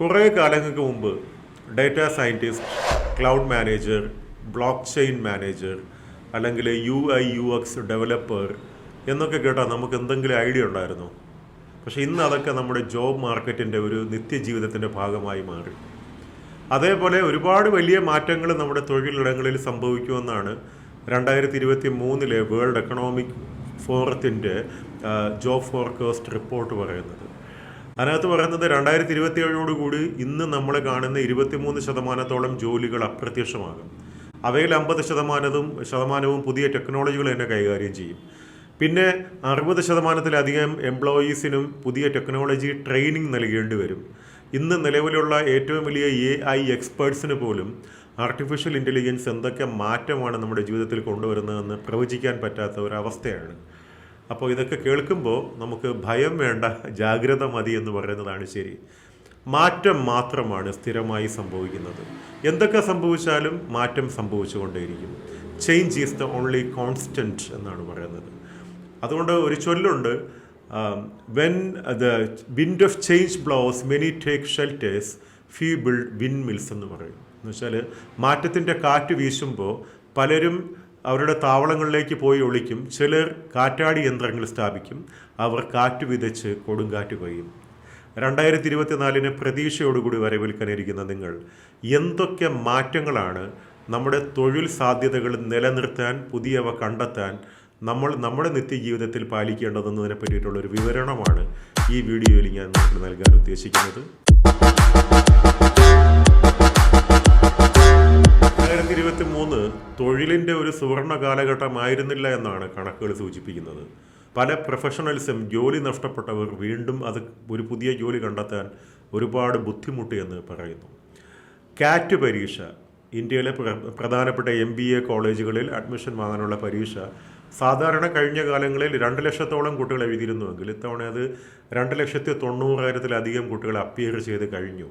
കുറേ കാലങ്ങൾക്ക് മുമ്പ് data scientist cloud manager blockchain manager അല്ലെങ്കിൽ U I U X developer എന്നൊക്കെ കേട്ടാൽ നമുക്ക് എന്തെങ്കിലും ഐഡിയ ഉണ്ടായിരുന്നു. പക്ഷേ ഇന്ന് അതൊക്കെ നമ്മുടെ ജോബ് മാർക്കറ്റിന്റെ ഒരു നിത്യജീവിതത്തിന്റെ ഭാഗമായി മാറി. അതേപോലെ ഒരുപാട് വലിയ മാറ്റങ്ങൾ നമ്മുടെ തൊഴിലിടങ്ങളിൽ സംഭവിക്കുമെന്നാണ് രണ്ടായിരത്തി ഇരുപത്തി മൂന്നിലെ വേൾഡ് എക്കണോമിക് ഫോറത്തിന്റെ ജോബ് ഫോർകാസ്റ്റ് റിപ്പോർട്ട് പറയുന്നത്. അതിനകത്ത് പറയുന്നത് രണ്ടായിരത്തി ഇരുപത്തി ഏഴോടുകൂടി ഇന്ന് നമ്മൾ കാണുന്ന ഇരുപത്തിമൂന്ന് ശതമാനത്തോളം ജോലികൾ അപ്രത്യക്ഷമാകും. അവയിൽ അമ്പത് ശതമാനവും ശതമാനവും പുതിയ ടെക്നോളജികൾ തന്നെ കൈകാര്യം ചെയ്യും. പിന്നെ അറുപത് ശതമാനത്തിലധികം എംപ്ലോയീസിനും പുതിയ ടെക്നോളജി ട്രെയിനിങ് നൽകേണ്ടി വരും. ഇന്ന് നിലവിലുള്ള ഏറ്റവും വലിയ എ ഐ എക്സ്പേർട്സിന് പോലും ആർട്ടിഫിഷ്യൽ ഇന്റലിജൻസ് എന്തൊക്കെ മാറ്റമാണ് നമ്മുടെ ജീവിതത്തിൽ കൊണ്ടുവരുന്നതെന്ന് പ്രവചിക്കാൻ പറ്റാത്ത ഒരവസ്ഥയാണ് അപ്പോൾ ഇതൊക്കെ കേൾക്കുമ്പോൾ നമുക്ക് ഭയം വേണ്ട ജാഗ്രത മതി എന്ന് പറയുന്നതാണ് ശരി. മാറ്റം മാത്രമാണ് സ്ഥിരമായി സംഭവിക്കുന്നത്. എന്തൊക്കെ സംഭവിച്ചാലും മാറ്റം സംഭവിച്ചുകൊണ്ടേയിരിക്കും. Change is the only constant എന്നാണ് പറയുന്നത്. അതുകൊണ്ട് ഒരു ചൊല്ലുണ്ട് when the wind of change blows many take shelters few build windmills എന്ന് പറയും. എന്ന് വെച്ചാൽ മാറ്റത്തിന്റെ കാറ്റ് വീശുമ്പോൾ പലരും അവരുടെ താവളങ്ങളിലേക്ക് പോയി ഒളിക്കും. ചിലർ കാറ്റാടി യന്ത്രങ്ങൾ സ്ഥാപിക്കും. അവർ കാറ്റ് വിതച്ച് കൊടുങ്കാറ്റ് കൊയ്യും. രണ്ടായിരത്തി ഇരുപത്തിനാലിന് പ്രതീക്ഷയോടുകൂടി വരവേൽക്കാനിരിക്കുന്ന നിങ്ങൾ എന്തൊക്കെ മാറ്റങ്ങളാണ് നമ്മുടെ തൊഴിൽ സാധ്യതകൾ നിലനിർത്താൻ പുതിയവ കണ്ടെത്താൻ നമ്മൾ നമ്മുടെ നിത്യജീവിതത്തിൽ പാലിക്കേണ്ടതെന്നതിനെ പറ്റിയിട്ടുള്ള ഒരു വിവരണമാണ് ഈ വീഡിയോയിൽ ഞാൻ നിങ്ങൾക്ക് നൽകാൻ ഉദ്ദേശിക്കുന്നത്. രണ്ടായിരത്തി ഇരുപത്തി മൂന്ന് തൊഴിലിന്റെ ഒരു സുവർണ കാലഘട്ടമായിരുന്നില്ല എന്നാണ് കണക്കുകൾ സൂചിപ്പിക്കുന്നത്. പല പ്രൊഫഷണൽസും ജോലി നഷ്ടപ്പെട്ടവർ വീണ്ടും അത് ഒരു പുതിയ ജോലി കണ്ടെത്താൻ ഒരുപാട് ബുദ്ധിമുട്ട് എന്ന് പറയുന്നു. കാറ്റ് പരീക്ഷ. ഇന്ത്യയിലെ പ്ര- പ്രധാനപ്പെട്ട എം ബി എ കോളേജുകളിൽ അഡ്മിഷൻ വാങ്ങാനുള്ള പരീക്ഷ. സാധാരണ കഴിഞ്ഞ കാലങ്ങളിൽ രണ്ട് ലക്ഷത്തോളം കുട്ടികൾ എഴുതിയിരുന്നുവെങ്കിൽ ഇത്തവണ അത് രണ്ട് ലക്ഷത്തി തൊണ്ണൂറായിരത്തിലധികം കുട്ടികൾ അപ്പിയർ ചെയ്ത് കഴിഞ്ഞു.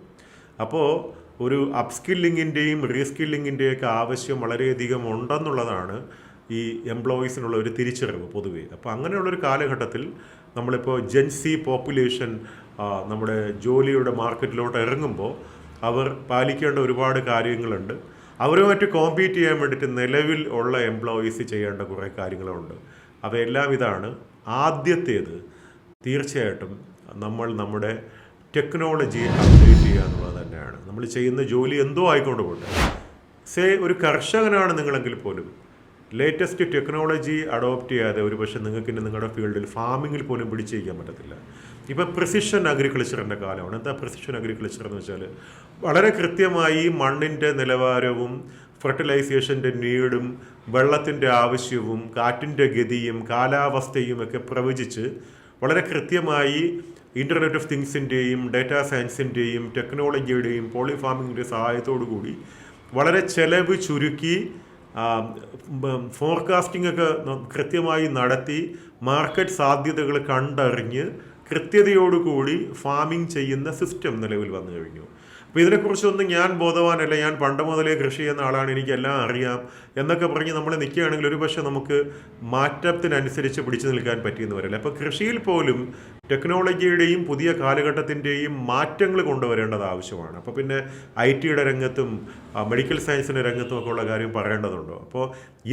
അപ്പോൾ ഒരു അപ്സ്കില്ലിങ്ങിന്റെയും റീസ്കില്ലിങ്ങിന്റെയും ഒക്കെ ആവശ്യം വളരെയധികം ഉണ്ടെന്നുള്ളതാണ് ഈ എംപ്ലോയീസിനുള്ള ഒരു തിരിച്ചറിവ് പൊതുവേ. അപ്പോൾ അങ്ങനെയുള്ളൊരു കാലഘട്ടത്തിൽ നമ്മളിപ്പോൾ ജെൻസി പോപ്പുലേഷൻ നമ്മുടെ ജോലിയുടെ മാർക്കറ്റിലോട്ട് ഇറങ്ങുമ്പോൾ അവർ പാലിക്കേണ്ട ഒരുപാട് കാര്യങ്ങളുണ്ട്. അവരുമായിട്ട് കോമ്പീറ്റ് ചെയ്യാൻ വേണ്ടിയിട്ട് നിലവിൽ ഉള്ള എംപ്ലോയീസ് ചെയ്യേണ്ട കുറേ കാര്യങ്ങളുണ്ട്. അവയെല്ലാം ഇതാണ്. ആദ്യത്തേത് തീർച്ചയായിട്ടും നമ്മൾ നമ്മുടെ ടെക്നോളജി അപ്ഡേറ്റ് ചെയ്യുക എന്നുള്ളത് തന്നെയാണ്. നമ്മൾ ചെയ്യുന്ന ജോലി എന്തോ ആയിക്കൊണ്ട് പോട്ടെ. സേ ഒരു കർഷകനാണ് നിങ്ങളെങ്കിൽ പോലും ലേറ്റസ്റ്റ് ടെക്നോളജി അഡോപ്റ്റ് ചെയ്യാതെ ഒരു പക്ഷേ നിങ്ങൾക്ക് ഇനി നിങ്ങളുടെ ഫീൽഡിൽ ഫാമിങ്ങിൽ പോലും പിടിച്ച് ചെയ്യാൻ പറ്റത്തില്ല ഇപ്പോൾ പ്രിസിഷൻ അഗ്രികൾച്ചറിന്റെ കാലമാണ്. എന്താ പ്രിസിഷൻ അഗ്രികൾച്ചർ എന്ന് വെച്ചാൽ വളരെ കൃത്യമായി മണ്ണിന്റെ നിലവാരവും ഫെർട്ടിലൈസേഷന്റെ നീഡും വെള്ളത്തിന്റെ ആവശ്യവും കാറ്റിന്റെ ഗതിയും കാലാവസ്ഥയും ഒക്കെ പ്രവചിച്ച് വളരെ കൃത്യമായി ഇന്റർനെറ്റ് ഓഫ് തിങ്സിന്റെയും ഡാറ്റാ സയൻസിന്റെയും ടെക്നോളജിയുടെയും പോളി ഫാമിങ്ങിന്റെ സഹായത്തോടു കൂടി വളരെ ചെലവ് ചുരുക്കി ഫോർകാസ്റ്റിംഗ് ഒക്കെ കൃത്യമായി നടത്തി മാർക്കറ്റ് സാധ്യതകൾ കണ്ടറിഞ്ഞ് കൃത്യതയോടുകൂടി ഫാമിംഗ് ചെയ്യുന്ന സിസ്റ്റം നിലവിൽ വന്നു കഴിഞ്ഞു. അപ്പോൾ ഇതിനെക്കുറിച്ചൊന്നും ഞാൻ ബോധവാനല്ല. ഞാൻ പണ്ട് മുതലേ കൃഷി ചെയ്യുന്ന ആളാണ്. എനിക്കെല്ലാം അറിയാം. എന്നൊക്കെ പറഞ്ഞ് നമ്മൾ നിൽക്കുകയാണെങ്കിൽ ഒരു പക്ഷേ നമുക്ക് മാറ്റത്തിനനുസരിച്ച് പിടിച്ചു നിൽക്കാൻ പറ്റിയെന്ന് വരില്ല. അപ്പോൾ കൃഷിയിൽ പോലും ടെക്നോളജിയുടെയും പുതിയ കാലഘട്ടത്തിന്റെയും മാറ്റങ്ങൾ കൊണ്ടുവരേണ്ടത് ആവശ്യമാണ്. അപ്പോൾ പിന്നെ ഐ ടിയുടെ രംഗത്തും മെഡിക്കൽ സയൻസിന്റെ രംഗത്തും ഒക്കെ ഉള്ള കാര്യം പറയേണ്ടതുണ്ടോ? അപ്പോൾ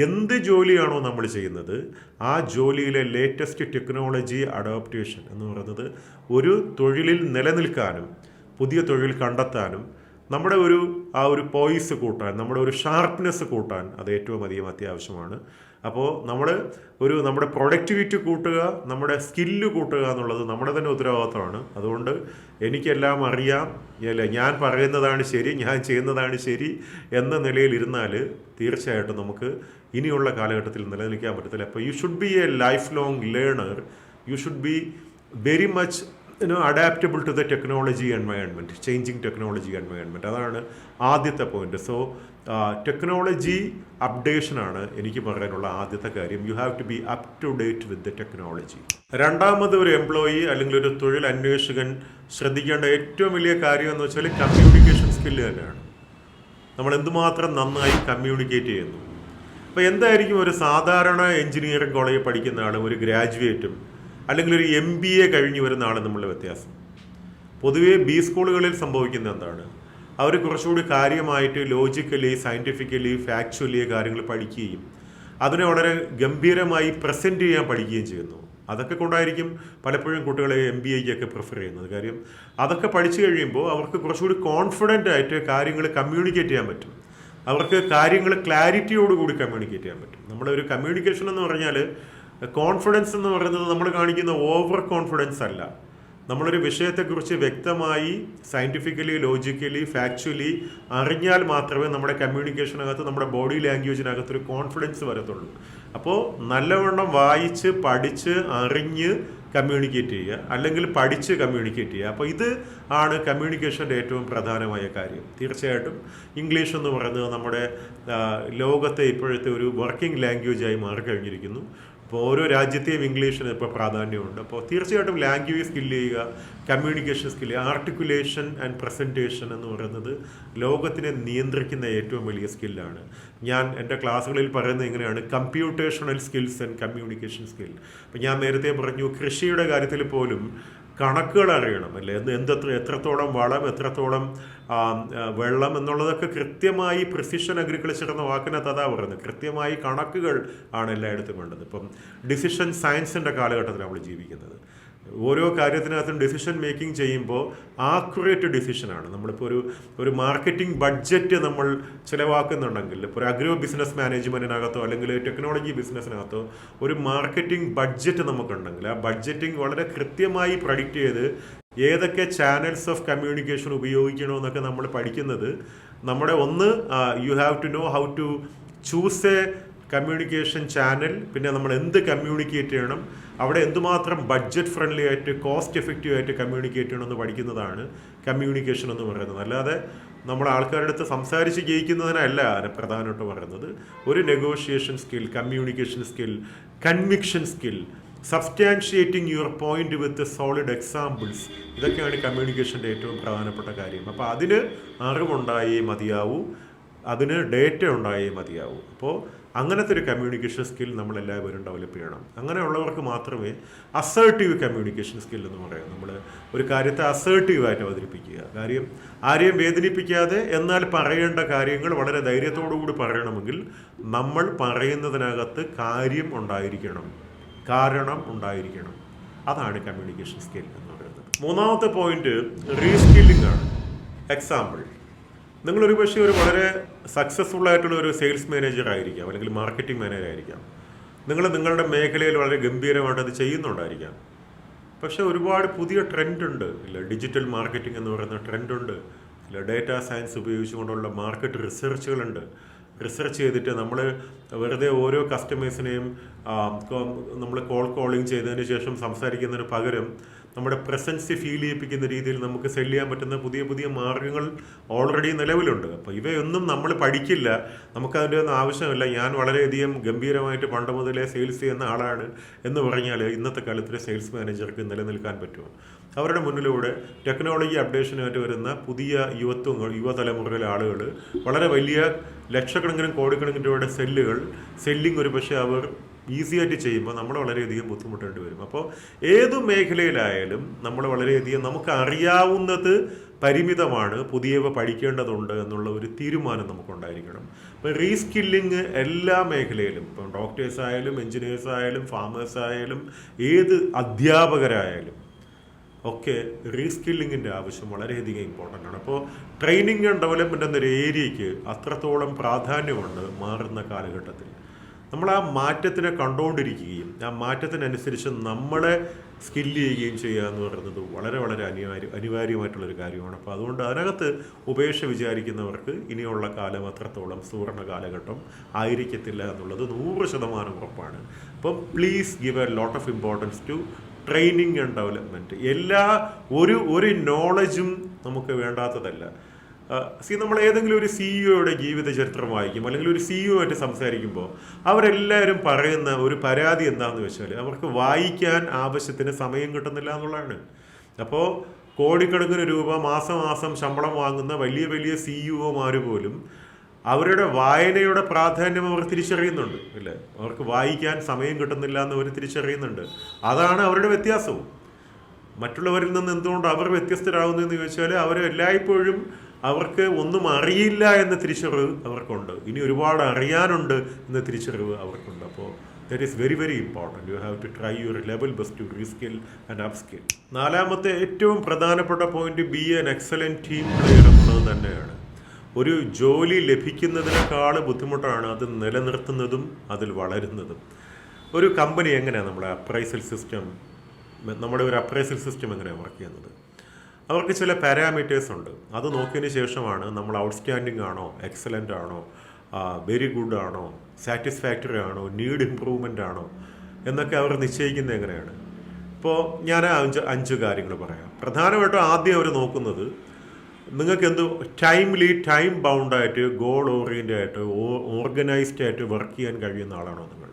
എന്ത് ജോലിയാണോ നമ്മൾ ചെയ്യുന്നത് ആ ജോലിയിലെ ലേറ്റസ്റ്റ് ടെക്നോളജി അഡോപ്റ്റേഷൻ എന്ന് പറയുന്നത് ഒരു തൊഴിലിൽ നിലനിൽക്കാനും പുതിയ തൊഴിൽ കണ്ടെത്താനും നമ്മുടെ ഒരു ആ ഒരു പോയിസ് കൂട്ടാൻ നമ്മുടെ ഒരു ഷാർപ്നെസ് കൂട്ടാൻ അത് ഏറ്റവും അധികം അത്യാവശ്യമാണ്. അപ്പോൾ നമ്മൾ ഒരു നമ്മുടെ പ്രൊഡക്ടിവിറ്റി കൂട്ടുക നമ്മുടെ സ്കില്ല് കൂട്ടുക എന്നുള്ളത് നമ്മുടെ തന്നെ ഉത്തരവാദിത്തമാണ്. അതുകൊണ്ട് എനിക്കെല്ലാം അറിയാം. അല്ല? ഞാൻ പറയുന്നതാണ് ശരി ഞാൻ ചെയ്യുന്നതാണ് ശരി എന്ന നിലയിൽ ഇരുന്നാൽ തീർച്ചയായിട്ടും നമുക്ക് ഇനിയുള്ള കാലഘട്ടത്തിൽ നിലനിൽക്കാൻ പറ്റത്തില്ല. അപ്പോൾ you should be a lifelong learner you should be very much you know adaptable to the technology environment changing technology environment അതാണ് ആദ്യത്തെ പോയിന്റ് സോ ടെക്നോളജി അപ്ഡേഷനാണ് എനിക്ക് പറയാനുള്ള ആദ്യത്തെ കാര്യം. You have to be up to date with the technology രണ്ടാമത് ഒരു employee അല്ലെങ്കിൽ ഒരു തൊഴിൽ അന്വേഷകൻ ശ്രദ്ധിക്കേണ്ട ഏറ്റവും വലിയ കാര്യം എന്ന് വെച്ചാൽ കമ്മ്യൂണിക്കേഷൻ സ്കില്ല് തന്നെയാണ്. നമ്മൾ എന്തുമാത്രം നന്നായി കമ്മ്യൂണിക്കേറ്റ് ചെയ്യുന്നു. അപ്പോൾ എന്തായിരിക്കും ഒരു സാധാരണ എഞ്ചിനീയറിംഗ് കോളേജിൽ പഠിക്കുന്ന ആളും ഒരു ഗ്രാജുവേറ്റും അല്ലെങ്കിൽ ഒരു എം ബി എ കഴിഞ്ഞു വരുന്ന നമ്മളുടെ വ്യത്യാസം. പൊതുവേ ബി സ്കൂളുകളിൽ സംഭവിക്കുന്ന എന്താണ്? അവർ കുറച്ചുകൂടി കാര്യമായിട്ട് ലോജിക്കലി സയന്റിഫിക്കലി ഫാക്ച്വലി കാര്യങ്ങൾ പഠിക്കുകയും അതിനെ വളരെ ഗംഭീരമായി പ്രസന്റ് ചെയ്യാൻ പഠിക്കുകയും ചെയ്യുന്നു. അതൊക്കെ കൊണ്ടായിരിക്കും പലപ്പോഴും കുട്ടികളെ എം ബി ഐക്കൊക്കെ പ്രിഫർ ചെയ്യുന്നത്. കാര്യം അതൊക്കെ പഠിച്ചു കഴിയുമ്പോൾ അവർക്ക് കുറച്ചുകൂടി കോൺഫിഡന്റ് ആയിട്ട് കാര്യങ്ങൾ കമ്മ്യൂണിക്കേറ്റ് ചെയ്യാൻ പറ്റും. അവർക്ക് കാര്യങ്ങൾ ക്ലാരിറ്റിയോടുകൂടി കമ്മ്യൂണിക്കേറ്റ് ചെയ്യാൻ പറ്റും. നമ്മുടെ ഒരു കമ്മ്യൂണിക്കേഷൻ എന്ന് പറഞ്ഞാൽ കോൺഫിഡൻസ് എന്ന് പറയുന്നത് നമ്മൾ കാണിക്കുന്ന ഓവർ കോൺഫിഡൻസ് അല്ല. നമ്മളൊരു വിഷയത്തെക്കുറിച്ച് വ്യക്തമായി സയന്റിഫിക്കലി ലോജിക്കലി ഫാക്ച്വലി അറിഞ്ഞാൽ മാത്രമേ നമ്മുടെ കമ്മ്യൂണിക്കേഷനകത്ത് നമ്മുടെ ബോഡി ലാംഗ്വേജിനകത്ത് ഒരു കോൺഫിഡൻസ് വരത്തുള്ളൂ. അപ്പോൾ നല്ലവണ്ണം വായിച്ച് പഠിച്ച് അറിഞ്ഞ് കമ്മ്യൂണിക്കേറ്റ് ചെയ്യുക അല്ലെങ്കിൽ പഠിച്ച് കമ്മ്യൂണിക്കേറ്റ് ചെയ്യുക. അപ്പോൾ ഇത് ആണ് കമ്മ്യൂണിക്കേഷന്റെ ഏറ്റവും പ്രധാനമായ കാര്യം. തീർച്ചയായിട്ടും ഇംഗ്ലീഷ് എന്ന് പറയുന്നത് നമ്മുടെ ലോകത്തെ ഇപ്പോഴത്തെ ഒരു വർക്കിംഗ് ലാംഗ്വേജായി മാറിക്കഴിഞ്ഞിരിക്കുന്നു. അപ്പോൾ ഓരോ രാജ്യത്തെയും ഇംഗ്ലീഷിന് ഇപ്പോൾ പ്രാധാന്യമുണ്ട്. അപ്പോൾ തീർച്ചയായിട്ടും ലാംഗ്വേജ് സ്കിൽ ചെയ്യുക communication skill articulation and presentation എന്ന് പറയുന്നത് ലോകത്തിനെ നിയന്ത്രിക്കുന്ന ഏറ്റവും വലിയ സ്കില്ലാണ് ഞാൻ എന്റെ ക്ലാസ്സുകളിൽ പറയുന്നത് എങ്ങനെയാണ് computational skills and communication skill അപ്പോൾ ഞാൻ നേരത്തെ പറഞ്ഞു കൃഷിയുടെ കാര്യത്തിൽ പോലും കണക്കുകൾ അറിയണം അല്ലേ? എന്ത് എന്തെത്ര എത്രത്തോളം വളം എത്രത്തോളം വെള്ളം എന്നുള്ളതൊക്കെ കൃത്യമായി പ്രിസിഷൻ അഗ്രികൾച്ചർ എന്ന വാക്കിനകത്ത് അതാ പറയുന്നത്. കൃത്യമായി കണക്കുകൾ ആണ് എല്ലായിടത്തും വേണ്ടത്. ഇപ്പം ഡിസിഷൻ സയൻസിന്റെ കാലഘട്ടത്തിൽ നമ്മൾ ജീവിക്കുന്നത്. ഓരോ കാര്യത്തിനകത്തും ഡിസിഷൻ മേക്കിംഗ് ചെയ്യുമ്പോൾ ആക്യുറേറ്റ് ഡിസിഷനാണ് നമ്മളിപ്പോൾ ഒരു ഒരു മാർക്കറ്റിംഗ് ബഡ്ജറ്റ് നമ്മൾ ചിലവാക്കുന്നുണ്ടെങ്കിൽ ഇപ്പോൾ ഒരു അഗ്രോ ബിസിനസ് മാനേജ്മെന്റിനകത്തോ അല്ലെങ്കിൽ ടെക്നോളജി ബിസിനസ്സിനകത്തോ ഒരു മാർക്കറ്റിംഗ് ബഡ്ജറ്റ് നമുക്കുണ്ടെങ്കിൽ ആ ബഡ്ജറ്റിംഗ് വളരെ കൃത്യമായി പ്രഡിക്റ്റ് ചെയ്ത് ഏതൊക്കെ ചാനൽസ് ഓഫ് കമ്മ്യൂണിക്കേഷൻ ഉപയോഗിക്കണമെന്നൊക്കെ നമ്മൾ പഠിക്കുന്നത് നമ്മുടെ ഒന്ന് you have to know how to choose a communication channel പിന്നെ നമ്മൾ എന്ത് കമ്മ്യൂണിക്കേറ്റ് ചെയ്യണം അവിടെ എന്തുമാത്രം ബഡ്ജറ്റ് ഫ്രണ്ട്ലി ആയിട്ട് കോസ്റ്റ് എഫക്റ്റീവ് ആയിട്ട് കമ്മ്യൂണിക്കേറ്റ് ചെയ്യണമെന്ന് പഠിക്കുന്നതാണ് കമ്മ്യൂണിക്കേഷൻ എന്ന് പറയുന്നത്. അല്ലാതെ നമ്മൾ ആൾക്കാരുടെ അടുത്ത് സംസാരിച്ച് ജയിക്കുന്നതിനല്ല പ്രധാനമായിട്ട് പറയുന്നത്. ഒരു negotiation skill communication skill conviction skill substantiating your point with solid examples ഇതൊക്കെയാണ് കമ്മ്യൂണിക്കേഷന്റെ ഏറ്റവും പ്രധാനപ്പെട്ട കാര്യം. അപ്പോൾ അതിന് അറിവുണ്ടായേ മതിയാവൂ. അതിന് ഡേറ്റ ഉണ്ടായേ മതിയാവൂ. അപ്പോൾ അങ്ങനത്തെ ഒരു കമ്മ്യൂണിക്കേഷൻ സ്കിൽ നമ്മൾ എല്ലാവരും ഡെവലപ്പ് ചെയ്യണം. അങ്ങനെയുള്ളവർക്ക് മാത്രമേ അസേർട്ടീവ് കമ്മ്യൂണിക്കേഷൻ സ്കിൽ എന്ന് പറയാം നമ്മൾ ഒരു കാര്യത്തെ അസേർട്ടീവായിട്ട് അവതരിപ്പിക്കുക. കാര്യം ആരെയും വേദനിപ്പിക്കാതെ എന്നാൽ പറയേണ്ട കാര്യങ്ങൾ വളരെ കൂടി പറയണമെങ്കിൽ നമ്മൾ പറയുന്നതിനകത്ത് കാര്യം ഉണ്ടായിരിക്കണം. കാരണം ഉണ്ടായിരിക്കണം. അതാണ് കമ്മ്യൂണിക്കേഷൻ സ്കിൽ എന്ന് പറയുന്നത്. മൂന്നാമത്തെ പോയിന്റ് റീസ്കില്ലിംഗ് ആണ്. എക്സാമ്പിൾ നിങ്ങളൊരു പക്ഷേ ഒരു വളരെ സക്സസ്ഫുൾ ആയിട്ടുള്ള ഒരു സെയിൽസ് മാനേജർ ആയിരിക്കാം അല്ലെങ്കിൽ മാർക്കറ്റിംഗ് മാനേജർ ആയിരിക്കാം. നിങ്ങൾ നിങ്ങളുടെ മേഖലയിൽ വളരെ ഗംഭീരമായിട്ട് അത് ചെയ്യുന്നുണ്ടായിരിക്കാം. പക്ഷേ ഒരുപാട് പുതിയ ട്രെൻഡ് ഉണ്ട്. ഇല്ല ഡിജിറ്റൽ മാർക്കറ്റിംഗ് എന്ന് പറയുന്ന ട്രെൻഡ് ഉണ്ട്. ഇല്ല ഡേറ്റ സയൻസ് ഉപയോഗിച്ചുകൊണ്ടുള്ള മാർക്കറ്റ് റിസർച്ചുകളുണ്ട് റിസർച്ച് ചെയ്തിട്ട് നമ്മൾ വെറുതെ ഓരോ കസ്റ്റമേഴ്സിനെയും നമ്മൾ കോൾ കോളിംഗ് ചെയ്തതിന് ശേഷം സംസാരിക്കുന്നതിന് പകരം നമ്മുടെ പ്രസൻസ് ഫീൽ ചെയ്യിപ്പിക്കുന്ന രീതിയിൽ നമുക്ക് സെൽ ചെയ്യാൻ പറ്റുന്ന പുതിയ പുതിയ മാർഗങ്ങൾ ഓൾറെഡി നിലവിലുണ്ട്. അപ്പോൾ ഇവയൊന്നും നമ്മൾ പഠിക്കില്ല. നമുക്കതിന്റെ ഒന്നും ആവശ്യമില്ല. ഞാൻ വളരെയധികം ഗംഭീരമായിട്ട് പണ്ട് മുതലേ സെയിൽസ് ചെയ്യുന്ന ആളാണ് എന്ന് പറഞ്ഞാൽ ഇന്നത്തെ കാലത്തിൽ സെയിൽസ് മാനേജർക്ക് നിലനിൽക്കാൻ പറ്റുമോ? അവരുടെ മുന്നിലൂടെ ടെക്നോളജി അപ്ഡേഷനായിട്ട് വരുന്ന പുതിയ യുവത്വങ്ങൾ യുവതലമുറയിലെ ആളുകൾ വളരെ വലിയ ലക്ഷക്കണക്കിനും കോടിക്കണക്കിന് രൂപയുടെ സെല്ലുകൾ സെല്ലിംഗ് ഒരു പക്ഷേ അവർ ഈസി ആയിട്ട് ചെയ്യുമ്പോൾ നമ്മൾ വളരെയധികം ബുദ്ധിമുട്ടേണ്ടി വരും. അപ്പോൾ ഏത് മേഖലയിലായാലും നമ്മൾ വളരെയധികം നമുക്ക് അറിയാവുന്നത് പരിമിതമാണ് പുതിയവ പഠിക്കേണ്ടതുണ്ട് എന്നുള്ള ഒരു തീരുമാനം നമുക്കുണ്ടായിരിക്കണം. അപ്പോൾ റീസ്കില്ലിങ് എല്ലാ മേഖലയിലും ഇപ്പം ഡോക്ടേഴ്സ് ആയാലും എഞ്ചിനീയേഴ്സ് ആയാലും ഫാമേഴ്സ് ആയാലും ഏത് അധ്യാപകരായാലും ഒക്കെ റീസ്കില്ലിങ്ങിന്റെ ആവശ്യം വളരെയധികം ഇമ്പോർട്ടന്റ് ആണ്. അപ്പോൾ ട്രെയിനിങ് ആൻഡ് ഡെവലപ്മെന്റ് എന്നൊരു ഏരിയയ്ക്ക് അത്രത്തോളം പ്രാധാന്യമുണ്ട് മാറുന്ന കാലഘട്ടത്തിൽ. നമ്മൾ ആ മാറ്റത്തിനെ കണ്ടുകൊണ്ടിരിക്കുകയും ആ മാറ്റത്തിനനുസരിച്ച് നമ്മളെ സ്കില്ല് ചെയ്യുകയും ചെയ്യുക എന്ന് പറയുന്നത് വളരെ വളരെ അനിവാര്യ അനിവാര്യമായിട്ടുള്ളൊരു കാര്യമാണ്. അപ്പോൾ അതുകൊണ്ട് അതിനകത്ത് ഉപേക്ഷ വിചാരിക്കുന്നവർക്ക് ഇനിയുള്ള കാലം അത്രത്തോളം സുവർണ കാലഘട്ടം ആയിരിക്കത്തില്ല എന്നുള്ളത് നൂറ് ശതമാനം ഉറപ്പാണ്. അപ്പം please give a lot of importance to training and development എല്ലാ ഒരു ഒരു നോളജും നമുക്ക് വേണ്ടാത്തതല്ല. സി നമ്മൾ ഏതെങ്കിലും ഒരു സിഇഒയുടെ ജീവിത ചരിത്രം വായിക്കും അല്ലെങ്കിൽ ഒരു സിഇഒ ആയിട്ട് സംസാരിക്കുമ്പോൾ അവരെല്ലാവരും പറയുന്ന ഒരു പരാതി എന്താണെന്ന് വെച്ചാൽ അവർക്ക് വായിക്കാൻ ആവശ്യത്തിന് സമയം കിട്ടുന്നില്ല എന്നുള്ളതാണ്. അപ്പോൾ കോടിക്കണക്കിന് രൂപ മാസം മാസം ശമ്പളം വാങ്ങുന്ന വലിയ വലിയ സിഇഒമാർ പോലും അവരുടെ വായനയുടെ പ്രാധാന്യം അവർ തിരിച്ചറിയുന്നുണ്ട് അല്ലേ? അവർക്ക് വായിക്കാൻ സമയം കിട്ടുന്നില്ല എന്ന് അവർ തിരിച്ചറിയുന്നുണ്ട്. അതാണ് അവരുടെ വ്യത്യാസവും. മറ്റുള്ളവരിൽ നിന്ന് എന്തുകൊണ്ട് അവർ വ്യത്യസ്തരാകുന്നു എന്ന് ചോദിച്ചാൽ അവർ എല്ലായ്പ്പോഴും അവർക്ക് ഒന്നും അറിയില്ല എന്ന തിരിച്ചറിവ് അവർക്കുണ്ട്. ഇനി ഒരുപാട് അറിയാനുണ്ട് എന്ന തിരിച്ചറിവ് അവർക്കുണ്ട്. അപ്പോൾ that is very very important you have to try your level best to reskill and upskill നാലാമത്തെ ഏറ്റവും പ്രധാനപ്പെട്ട point be an excellent team player എന്നുള്ളത് തന്നെയാണ്. ഒരു ജോലി ലഭിക്കുന്നതിനേക്കാൾ ബുദ്ധിമുട്ടാണ് അത് നിലനിർത്തുന്നതും അതിൽ വളരുന്നതും. ഒരു കമ്പനി എങ്ങനെയാണ് നമ്മുടെ അപ്രൈസൽ സിസ്റ്റം നമ്മുടെ ഒരു അപ്രൈസൽ സിസ്റ്റം എങ്ങനെയാണ് വർക്ക് ചെയ്യുന്നത്? അവർക്ക് ചില പാരാമീറ്റേഴ്സ് ഉണ്ട്. അത് നോക്കിയതിന് ശേഷമാണ് നമ്മൾ ഔട്ട്സ്റ്റാൻഡിംഗ് ആണോ എക്സലന്റ് ആണോ വെരി ഗുഡ് ആണോ സാറ്റിസ്ഫാക്ടറി ആണോ നീഡ് ഇമ്പ്രൂവ്മെന്റ് ആണോ എന്നൊക്കെ അവർ നിശ്ചയിക്കുന്നത് എങ്ങനെയാണ്? ഇപ്പോൾ ഞാൻ അഞ്ച് അഞ്ച് കാര്യങ്ങൾ പറയാം. പ്രധാനമായിട്ടും ആദ്യം അവർ നോക്കുന്നത് നിങ്ങൾക്ക് എന്ത് ടൈംലി ടൈം ബൗണ്ടായിട്ട് ഗോൾ ഓറിയന്റ് ആയിട്ട് ഓർഗനൈസ്ഡ് ആയിട്ട് വർക്ക് ചെയ്യാൻ കഴിയുന്ന ആളാണോ നിങ്ങൾ?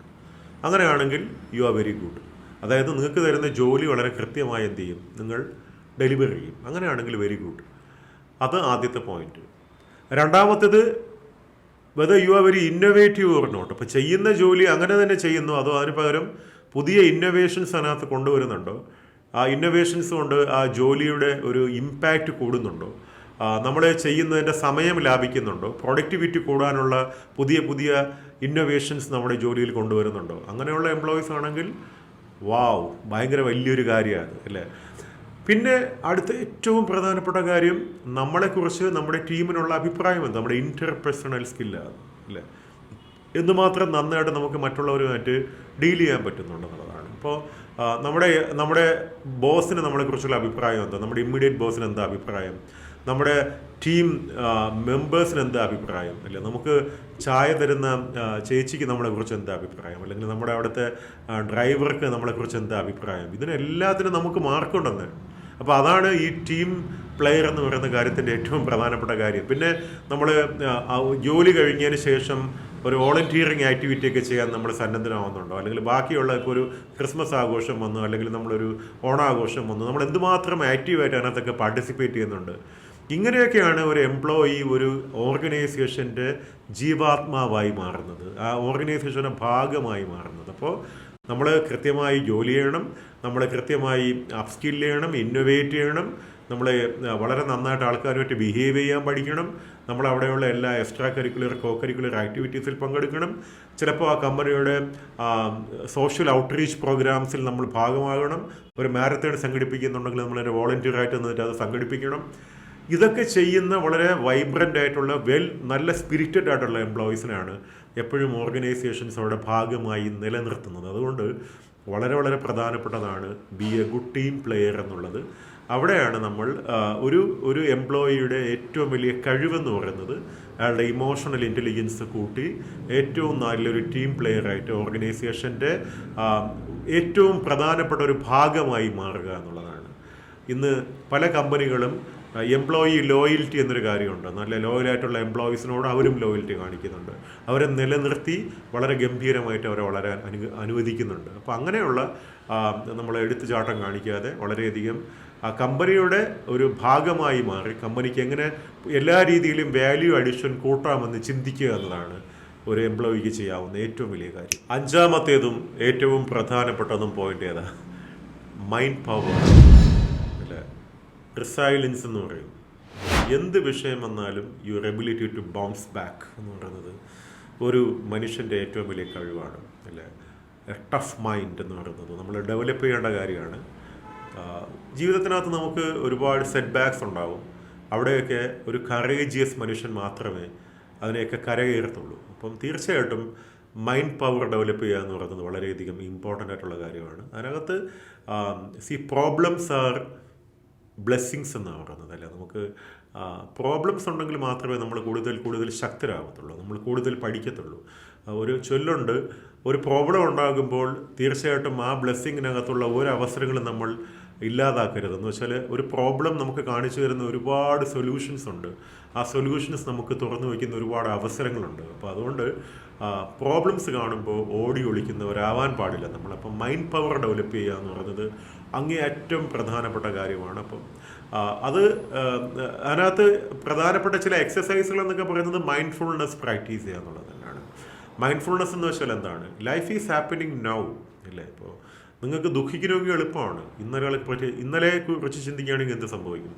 അങ്ങനെയാണെങ്കിൽ യു ആർ വെരി ഗുഡ് അതായത് നിങ്ങൾക്ക് തരുന്ന ജോലി വളരെ കൃത്യമായി എന്ത് ചെയ്യും? നിങ്ങൾ ഡെലിവറി ചെയ്യും. അങ്ങനെയാണെങ്കിൽ വെരി ഗുഡ് അത് ആദ്യത്തെ പോയിന്റ് രണ്ടാമത്തേത് whether you are very innovative or not അപ്പോൾ ചെയ്യുന്ന ജോലി അങ്ങനെ തന്നെ ചെയ്യുന്നു. അതോ അതിന് പകരം പുതിയ ഇന്നോവേഷൻസ് അതിനകത്ത് കൊണ്ടുവരുന്നുണ്ടോ? ആ ഇന്നോവേഷൻസ് കൊണ്ട് ആ ജോലിയുടെ ഒരു ഇമ്പാക്റ്റ് കൂടുന്നുണ്ടോ? നമ്മൾ ചെയ്യുന്നതിന്റെ സമയം ലാഭിക്കുന്നുണ്ടോ? പ്രൊഡക്ടിവിറ്റി കൂടാനുള്ള പുതിയ പുതിയ ഇന്നോവേഷൻസ് നമ്മുടെ ജോലിയിൽ കൊണ്ടുവരുന്നുണ്ടോ? അങ്ങനെയുള്ള എംപ്ലോയീസ് ആണെങ്കിൽ വാവ് ഭയങ്കര വലിയൊരു കാര്യമാണ് അല്ലേ? പിന്നെ അടുത്ത ഏറ്റവും പ്രധാനപ്പെട്ട കാര്യം നമ്മളെക്കുറിച്ച് നമ്മുടെ ടീമിനുള്ള അഭിപ്രായം എന്ത് നമ്മുടെ ഇന്റർപേഴ്സണൽ സ്കില്ലാണ് അല്ലേ? എന്തുമാത്രം നന്നായിട്ട് നമുക്ക് മറ്റുള്ളവരുമായിട്ട് ഡീൽ ചെയ്യാൻ പറ്റുന്നുണ്ടെന്നുള്ളതാണ് ഇപ്പോൾ നമ്മുടെ നമ്മുടെ ബോസിന് നമ്മളെക്കുറിച്ചുള്ള അഭിപ്രായം എന്താ? നമ്മുടെ ഇമ്മീഡിയറ്റ് ബോസിന് എന്താ അഭിപ്രായം? നമ്മുടെ ടീം മെമ്പേഴ്സിന് എന്താ അഭിപ്രായം? അല്ലെ? നമുക്ക് ചായ തരുന്ന ചേച്ചിക്ക് നമ്മളെക്കുറിച്ച് എന്താ അഭിപ്രായം? അല്ലെങ്കിൽ നമ്മുടെ അവിടുത്തെ ഡ്രൈവർക്ക് നമ്മളെക്കുറിച്ച് എന്താ അഭിപ്രായം? ഇതിനെല്ലാത്തിനും നമുക്ക് മാർക്കുണ്ടെന്ന് അപ്പോൾ അതാണ് ഈ ടീം പ്ലെയർ എന്ന് പറയുന്ന കാര്യത്തിന്റെ ഏറ്റവും പ്രധാനപ്പെട്ട കാര്യം. പിന്നെ നമ്മൾ ജോലി കഴിഞ്ഞതിന് ശേഷം ഒരു വോളണ്ടിയറിങ് ആക്ടിവിറ്റി ഒക്കെ ചെയ്യാൻ നമ്മൾ സന്നദ്ധനാവുന്നുണ്ടോ? അല്ലെങ്കിൽ ബാക്കിയുള്ള ഇപ്പോൾ ഒരു ക്രിസ്മസ് ആഘോഷം വന്നു അല്ലെങ്കിൽ നമ്മളൊരു ഓണാഘോഷം വന്നു നമ്മൾ എന്തുമാത്രം ആക്റ്റീവായിട്ട് അതിനകത്തൊക്കെ പാർട്ടിസിപ്പേറ്റ് ചെയ്യുന്നുണ്ട്? ഇങ്ങനെയൊക്കെയാണ് ഒരു എംപ്ലോയി ഒരു ഓർഗനൈസേഷന്റെ ജീവാത്മാവായി മാറുന്നത് ആ ഓർഗനൈസേഷന്റെ ഭാഗമായി മാറുന്നത്. അപ്പോൾ നമ്മൾ കൃത്യമായി ജോലി ചെയ്യണം നമ്മൾ കൃത്യമായി അപ്സ്കിൽ ചെയ്യണം ഇന്നൊവേറ്റ് ചെയ്യണം നമ്മൾ വളരെ നന്നായിട്ട് ആൾക്കാരുമായിട്ട് ബിഹേവ് ചെയ്യാൻ പഠിക്കണം നമ്മൾ അവിടെയുള്ള എല്ലാ എക്സ്ട്രാ കരിക്കുലർ കോ കരിക്കുലർ ആക്ടിവിറ്റീസിൽ പങ്കെടുക്കണം. ചിലപ്പോൾ ആ കമ്പനിയുടെ സോഷ്യൽ ഔട്ട്റീച്ച് പ്രോഗ്രാംസിൽ നമ്മൾ ഭാഗമാകണം. ഒരു മാരത്തേൺ സംഘടിപ്പിക്കുന്നുണ്ടെങ്കിൽ നമ്മളൊരു വോളണ്ടിയറായിട്ട് നിന്നിട്ട് അത് സംഘടിപ്പിക്കണം. ഇതൊക്കെ ചെയ്യുന്ന വളരെ വൈബ്രന്റ് ആയിട്ടുള്ള വെൽ നല്ല സ്പിരിറ്റഡ് ആയിട്ടുള്ള എംപ്ലോയീസിനാണ് എപ്പോഴും ഓർഗനൈസേഷൻസ് അവിടെ ഭാഗമായി നിലനിർത്തുന്നത്. അതുകൊണ്ട് വളരെ വളരെ പ്രധാനപ്പെട്ടതാണ് be a good team player എന്നുള്ളത്. അവിടെയാണ് നമ്മൾ ഒരു ഒരു എംപ്ലോയിയുടെ ഏറ്റവും വലിയ കഴിവെന്ന് പറയുന്നത്. അയാളുടെ ഇമോഷണൽ ഇന്റലിജൻസ് കൂട്ടി ഏറ്റവും നല്ലൊരു ടീം പ്ലെയറായിട്ട് ഓർഗനൈസേഷന്റെ ഏറ്റവും പ്രധാനപ്പെട്ട ഒരു ഭാഗമായി മാറുക എന്നുള്ളതാണ്. ഇന്ന് പല കമ്പനികളും എംപ്ലോയി ലോയൽറ്റി എന്നൊരു കാര്യമുണ്ട്. നല്ല ലോയലായിട്ടുള്ള എംപ്ലോയീസിനോട് അവരും ലോയൽറ്റി കാണിക്കുന്നുണ്ട്. അവരെ നിലനിർത്തി വളരെ ഗംഭീരമായിട്ട് അവരെ വളരാൻ അനു അനുവദിക്കുന്നുണ്ട്. അപ്പോൾ അങ്ങനെയുള്ള നമ്മൾ എടുത്തുചാട്ടം കാണിക്കാതെ വളരെയധികം ആ കമ്പനിയുടെ ഒരു ഭാഗമായി മാറി. കമ്പനിക്ക് എങ്ങനെ എല്ലാ രീതിയിലും വാല്യൂ അഡീഷൻ കൂട്ടാമെന്ന് ചിന്തിക്കുക എന്നതാണ് ഒരു എംപ്ലോയിക്ക് ചെയ്യാവുന്ന ഏറ്റവും വലിയ കാര്യം. അഞ്ചാമത്തേതും ഏറ്റവും പ്രധാനപ്പെട്ടതും പോയിന്റ് ഏതാ? മൈൻഡ് പവർ റിസൈലൻസ് എന്ന് പറയും എന്ത് വിഷയം വന്നാലും your ability to bounce back എന്ന് പറയുന്നത് ഒരു മനുഷ്യന്റെ ഏറ്റവും വലിയ കഴിവാണ് അല്ലേ? ടഫ് മൈൻഡ് എന്ന് പറയുന്നത്. നമ്മൾ ഡെവലപ്പ് ചെയ്യേണ്ട കാര്യമാണ്. ജീവിതത്തിനകത്ത് നമുക്ക് ഒരുപാട് സെറ്റ് ബാക്സ് ഉണ്ടാവും. അവിടെയൊക്കെ ഒരു കറേജിയസ് മനുഷ്യൻ മാത്രമേ അതിനെയൊക്കെ കരകയറത്തുള്ളൂ അപ്പം തീർച്ചയായിട്ടും മൈൻഡ് പവർ ഡെവലപ്പ് ചെയ്യുക എന്ന് പറയുന്നത് വളരെയധികം ഇമ്പോർട്ടന്റ് ആയിട്ടുള്ള കാര്യമാണ്. അതിനകത്ത് സി പ്രോബ്ലംസ് ആർ ബ്ലെസ്സിങ്സ് എന്നാണ് പറയുന്നത് അല്ലേ? നമുക്ക് പ്രോബ്ലംസ് ഉണ്ടെങ്കിൽ മാത്രമേ നമ്മൾ കൂടുതൽ കൂടുതൽ ശക്തരാകത്തുള്ളൂ. നമ്മൾ കൂടുതൽ പഠിക്കത്തുള്ളൂ. ഒരു ചൊല്ലുണ്ട് ഒരു പ്രോബ്ലം ഉണ്ടാകുമ്പോൾ തീർച്ചയായിട്ടും ആ ബ്ലെസ്സിങ്ങിനകത്തുള്ള ഓരോ അവസരങ്ങളും നമ്മൾ ഇല്ലാതാക്കരുത്. എന്ന് വെച്ചാൽ ഒരു പ്രോബ്ലം നമുക്ക് കാണിച്ചു തരുന്ന ഒരുപാട് സൊല്യൂഷൻസ് ഉണ്ട്. ആ സൊല്യൂഷൻസ് നമുക്ക് തുറന്നു വയ്ക്കുന്ന ഒരുപാട് അവസരങ്ങളുണ്ട്. അപ്പോൾ അതുകൊണ്ട് പ്രോബ്ലംസ് കാണുമ്പോൾ ഓടി ഒളിക്കുന്നവരാവാൻ പാടില്ല. നമ്മളപ്പം മൈൻഡ് പവർ ഡെവലപ്പ് ചെയ്യുക എന്ന് പറയുന്നത് അങ്ങേയറ്റം പ്രധാനപ്പെട്ട കാര്യമാണ്. അപ്പം അത് അതിനകത്ത് പ്രധാനപ്പെട്ട ചില എക്സസൈസുകൾ എന്നൊക്കെ പറയുന്നത് മൈൻഡ്ഫുൾനെസ് പ്രാക്ടീസ് ചെയ്യുക എന്നുള്ളത് തന്നെയാണ്. മൈൻഡ്ഫുൾനെസ് എന്ന് വെച്ചാൽ എന്താണ്? ലൈഫ് ഈസ് ഹാപ്പനിങ് നൗ ഇല്ലേ ഇപ്പോൾ നിങ്ങൾക്ക് ദുഃഖിക്കണമെങ്കിൽ എളുപ്പമാണ്. ഇന്നലെ പറ്റി ഇന്നലെ കുറിച്ച് ചിന്തിക്കുകയാണെങ്കിൽ എന്ത് സംഭവിക്കും?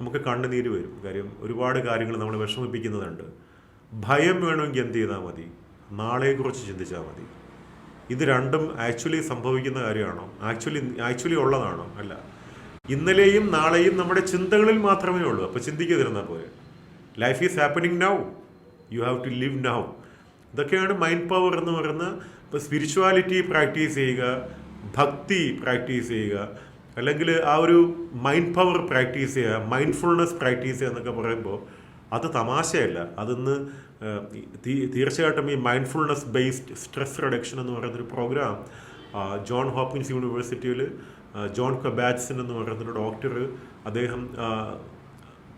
നമുക്ക് കണ്ണുനീര് വരും. കാര്യം ഒരുപാട് കാര്യങ്ങൾ നമ്മൾ വിഷമിപ്പിക്കുന്നതുണ്ട്. ഭയം വേണമെങ്കിൽ എന്ത് ചെയ്താൽ മതി? നാളെക്കുറിച്ച് ചിന്തിച്ചാൽ മതി. ഇത് രണ്ടും ആക്ച്വലി സംഭവിക്കുന്ന കാര്യമാണോ? ആക്ച്വലി ആക്ച്വലി ഉള്ളതാണോ? അല്ല. ഇന്നലെയും നാളെയും നമ്മുടെ ചിന്തകളിൽ മാത്രമേ ഉള്ളൂ. അപ്പോൾ ചിന്തിക്കാതിരുന്നാൽ പോലെ life is happening now you have to live now ഇതൊക്കെയാണ് മൈൻഡ് പവർ എന്ന് പറയുന്ന ഇപ്പോൾ സ്പിരിച്വാലിറ്റി പ്രാക്ടീസ് ചെയ്യുക ഭക്തി പ്രാക്ടീസ് ചെയ്യുക അല്ലെങ്കിൽ ആ ഒരു മൈൻഡ് പവർ പ്രാക്ടീസ് ചെയ്യുക മൈൻഡ്ഫുൾനെസ് പ്രാക്ടീസ് ചെയ്യുക എന്നൊക്കെ പറയുമ്പോൾ അത് തമാശയല്ല. അതിന്ന് തീർച്ചയായിട്ടും ഈ മൈൻഡ്ഫുൾനെസ് ബേസ്ഡ് സ്ട്രെസ് റിഡക്ഷൻ എന്ന് പറയുന്നൊരു പ്രോഗ്രാം ജോൺ ഹോപ്പിൻസ് യൂണിവേഴ്സിറ്റിയിൽ ജോൺ കബാറ്റ്സൺ എന്ന് പറയുന്നൊരു ഡോക്ടർ അദ്ദേഹം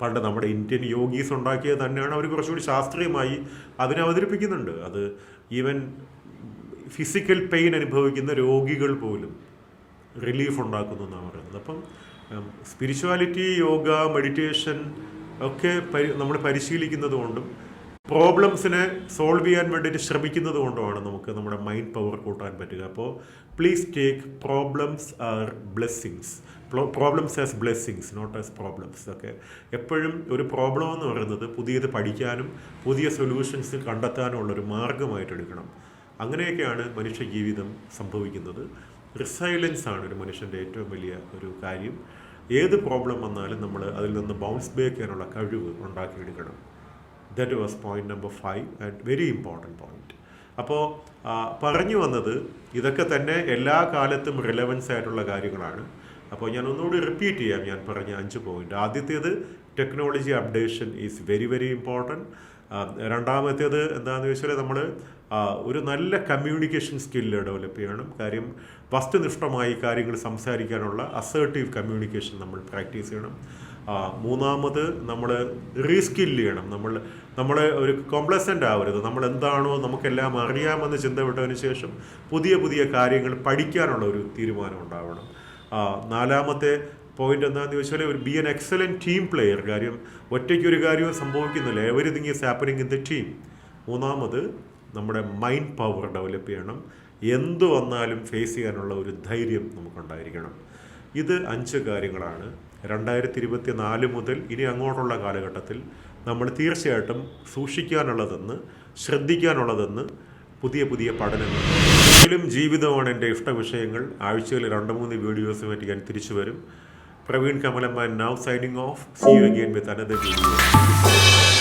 പണ്ട് നമ്മുടെ ഇന്ത്യൻ യോഗീസ് ഉണ്ടാക്കിയത് തന്നെയാണ് അവർ കുറച്ചുകൂടി ശാസ്ത്രീയമായി അതിനെ അവതരിപ്പിക്കുന്നുണ്ട്. അത് ഈവൻ ഫിസിക്കൽ പെയിൻ അനുഭവിക്കുന്ന രോഗികൾ പോലും റിലീഫ് ഉണ്ടാക്കുന്നു എന്നാണ് പറയുന്നത്. അപ്പം സ്പിരിച്വാലിറ്റി യോഗ മെഡിറ്റേഷൻ ഒക്കെ പരി നമ്മൾ പരിശീലിക്കുന്നത് കൊണ്ടും പ്രോബ്ലംസിനെ സോൾവ് ചെയ്യാൻ വേണ്ടിയിട്ട് ശ്രമിക്കുന്നത് കൊണ്ടുമാണ് നമുക്ക് നമ്മുടെ മൈൻഡ് പവർ കൂട്ടാൻ പറ്റുക. അപ്പോൾ please take problems are blessings problems as blessings not as problems ഒക്കെ എപ്പോഴും ഒരു പ്രോബ്ലം എന്ന് പറയുന്നത് പുതിയത് പഠിക്കാനും പുതിയ സൊല്യൂഷൻസ് കണ്ടെത്താനുമുള്ള ഒരു മാർഗമായിട്ട് എടുക്കണം. അങ്ങനെയൊക്കെയാണ് മനുഷ്യ ജീവിതം സംഭവിക്കുന്നത്. റിസൈലൻസ് ആണ് ഒരു മനുഷ്യന്റെ ഏറ്റവും വലിയ ഒരു കാര്യം. ഏത് പ്രോബ്ലം വന്നാലും നമ്മൾ അതിൽ നിന്ന് ബൗൺസ് ബാക്ക് ചെയ്യാനുള്ള കഴിവ് ഉണ്ടാക്കിയെടുക്കണം. That was point number five and very important point അപ്പോൾ പറഞ്ഞു വന്നത് ഇതൊക്കെ തന്നെ എല്ലാ കാലത്തും റിലവൻസ് ആയിട്ടുള്ള കാര്യങ്ങളാണ്. അപ്പോൾ ഞാൻ ഒന്നുകൂടി റിപ്പീറ്റ് ചെയ്യാം ഞാൻ പറഞ്ഞ അഞ്ച് പോയിന്റ് ആദ്യത്തേത് technology updation is very very important രണ്ടാമത്തേത് എന്താണെന്ന് വെച്ചാൽ നമ്മൾ ഒരു നല്ല കമ്മ്യൂണിക്കേഷൻ സ്കില്ല് ഡെവലപ്പ് ചെയ്യണം. കാര്യം വസ്തുനിഷ്ഠമായി കാര്യങ്ങൾ സംസാരിക്കാനുള്ള അസേർട്ടീവ് കമ്മ്യൂണിക്കേഷൻ നമ്മൾ പ്രാക്ടീസ് ചെയ്യണം. മൂന്നാമത് നമ്മൾ റീസ്കില്ല് ചെയ്യണം. നമ്മൾ നമ്മൾ ഒരു കോംപ്ലസന്റ് ആവരുത്. നമ്മൾ എന്താണോ നമുക്കെല്ലാം അറിയാമെന്ന് ചിന്ത വിട്ടതിന് ശേഷം പുതിയ പുതിയ കാര്യങ്ങൾ പഠിക്കാനുള്ള ഒരു തീരുമാനം ഉണ്ടാവണം. നാലാമത്തെ പോയിന്റ് എന്താണെന്ന് ചോദിച്ചാൽ ഒരു be an excellent team player കാര്യം ഒറ്റയ്ക്ക് ഒരു കാര്യവും സംഭവിക്കുന്നില്ല. Everything is happening in the team മൂന്നാമത് നമ്മുടെ മൈൻഡ് പവർ ഡെവലപ്പ് ചെയ്യണം. എന്തു വന്നാലും ഫേസ് ചെയ്യാനുള്ള ഒരു ധൈര്യം നമുക്കുണ്ടായിരിക്കണം. ഇത് അഞ്ച് കാര്യങ്ങളാണ്. രണ്ടായിരത്തി ഇരുപത്തി നാല് മുതൽ ഇനി അങ്ങോട്ടുള്ള കാലഘട്ടത്തിൽ നമ്മൾ തീർച്ചയായിട്ടും സൂക്ഷിക്കാനുള്ളതെന്ന് ശ്രദ്ധിക്കാനുള്ളതെന്ന് പുതിയ പുതിയ പഠനങ്ങൾ. എങ്കിലും ജീവിതമാണ് എന്റെ ഇഷ്ട വിഷയങ്ങൾ. ആഴ്ചയിൽ രണ്ട് മൂന്ന് വീഡിയോസ് വീഡിയോസുമായിട്ട് ഞാൻ തിരിച്ചു വരും. Praveen Kamalamma now signing off see you again with another video